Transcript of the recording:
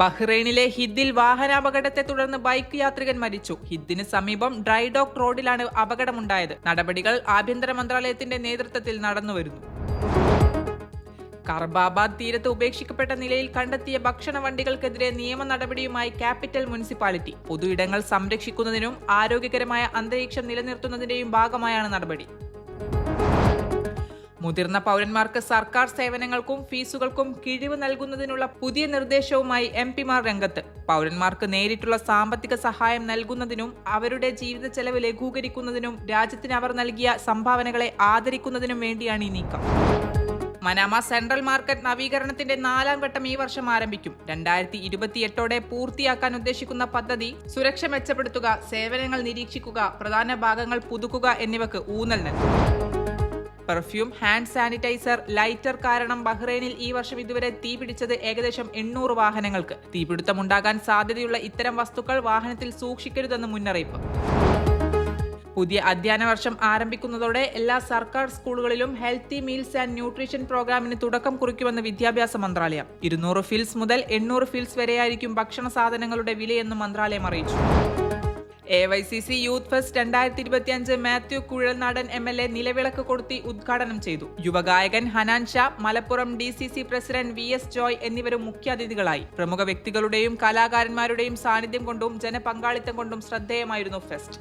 ബഹ്റൈനിലെ ഹിദ്ദിൽ വാഹനാപകടത്തെ തുടർന്ന് ബൈക്ക് യാത്രികൻ മരിച്ചു. ഹിദ്ദിന് സമീപം ഡ്രൈഡോക്ക് റോഡിലാണ് അപകടമുണ്ടായത്. നടപടികൾ ആഭ്യന്തര മന്ത്രാലയത്തിന്റെ നേതൃത്വത്തിൽ നടന്നുവരുന്നു. കർബാബാദ് തീരത്ത് ഉപേക്ഷിക്കപ്പെട്ട നിലയിൽ കണ്ടെത്തിയ ഭക്ഷണ വണ്ടികൾക്കെതിരെ നിയമ നടപടിയുമായി ക്യാപിറ്റൽ മുനിസിപ്പാലിറ്റി. പൊതു ഇടങ്ങൾ സംരക്ഷിക്കുന്നതിനും ആരോഗ്യകരമായ അന്തരീക്ഷം നിലനിർത്തുന്നതിന്റെയും ഭാഗമായാണ് നടപടി. മുതിർന്ന പൗരന്മാർക്ക് സർക്കാർ സേവനങ്ങൾക്കും ഫീസുകൾക്കും കിഴിവ് നൽകുന്നതിനുള്ള പുതിയ നിർദ്ദേശവുമായി എം പിമാർ രംഗത്ത്. പൗരന്മാർക്ക് നേരിട്ടുള്ള സാമ്പത്തിക സഹായം നൽകുന്നതിനും അവരുടെ ജീവിത ചെലവ് ലഘൂകരിക്കുന്നതിനും രാജ്യത്തിന് അവർ നൽകിയ സംഭാവനകളെ ആദരിക്കുന്നതിനും വേണ്ടിയാണ് ഈ നീക്കം. മനാമ സെൻട്രൽ മാർക്കറ്റ് നവീകരണത്തിന്റെ നാലാം ഘട്ടം ഈ വർഷം ആരംഭിക്കും. രണ്ടായിരത്തി ഇരുപത്തിയെട്ടോടെ പൂർത്തിയാക്കാൻ ഉദ്ദേശിക്കുന്ന പദ്ധതി സുരക്ഷ മെച്ചപ്പെടുത്തുക സേവനങ്ങൾ നിരീക്ഷിക്കുക പ്രധാന ഭാഗങ്ങൾ പുതുക്കുക എന്നിവക്ക് ഊന്നൽ നൽകും. പെർഫ്യൂം ഹാൻഡ് സാനിറ്റൈസർ ലൈറ്റർ കാരണം ബഹ്റൈനിൽ ഈ വർഷം ഇതുവരെ തീപിടിച്ചത് ഏകദേശം എണ്ണൂറ് വാഹനങ്ങൾക്ക്. തീപിടുത്തമുണ്ടാകാൻ സാധ്യതയുള്ള ഇത്തരം വസ്തുക്കൾ വാഹനത്തിൽ സൂക്ഷിക്കരുതെന്ന് മുന്നറിയിപ്പ്. പുതിയ അധ്യയന വർഷം ആരംഭിക്കുന്നതോടെ എല്ലാ സർക്കാർ സ്കൂളുകളിലും ഹെൽത്തി മീൽസ് ആൻഡ് ന്യൂട്രീഷൻ പ്രോഗ്രാമിന് തുടക്കം കുറിക്കുമെന്ന് വിദ്യാഭ്യാസ മന്ത്രാലയം. ഇരുന്നൂറ് ഫിൽസ് മുതൽ എണ്ണൂറ് ഫിൽസ് വരെയായിരിക്കും ഭക്ഷണ സാധനങ്ങളുടെ വിലയെന്ന് മന്ത്രാലയം അറിയിച്ചു. A Y C C youth fest രണ്ടായിരത്തി ഇരുപത്തിയഞ്ച് Mathew Kuzhalnadan M L A നിലവിളക്ക് കൊടുത്തി ഉദ്ഘാടനം ചെയ്തു. യുവഗായകൻ Hanan Shah Malappuram D C C president V S Joy എന്നിവരും മുഖ്യാതിഥികളായി. പ്രമുഖ വ്യക്തികളുടെയും കലാകാരന്മാരുടെയും സാന്നിധ്യം കൊണ്ടും ജനപങ്കാളിത്തം കൊണ്ടും ശ്രദ്ധേയമായിരുന്നു ഫെസ്റ്റ്.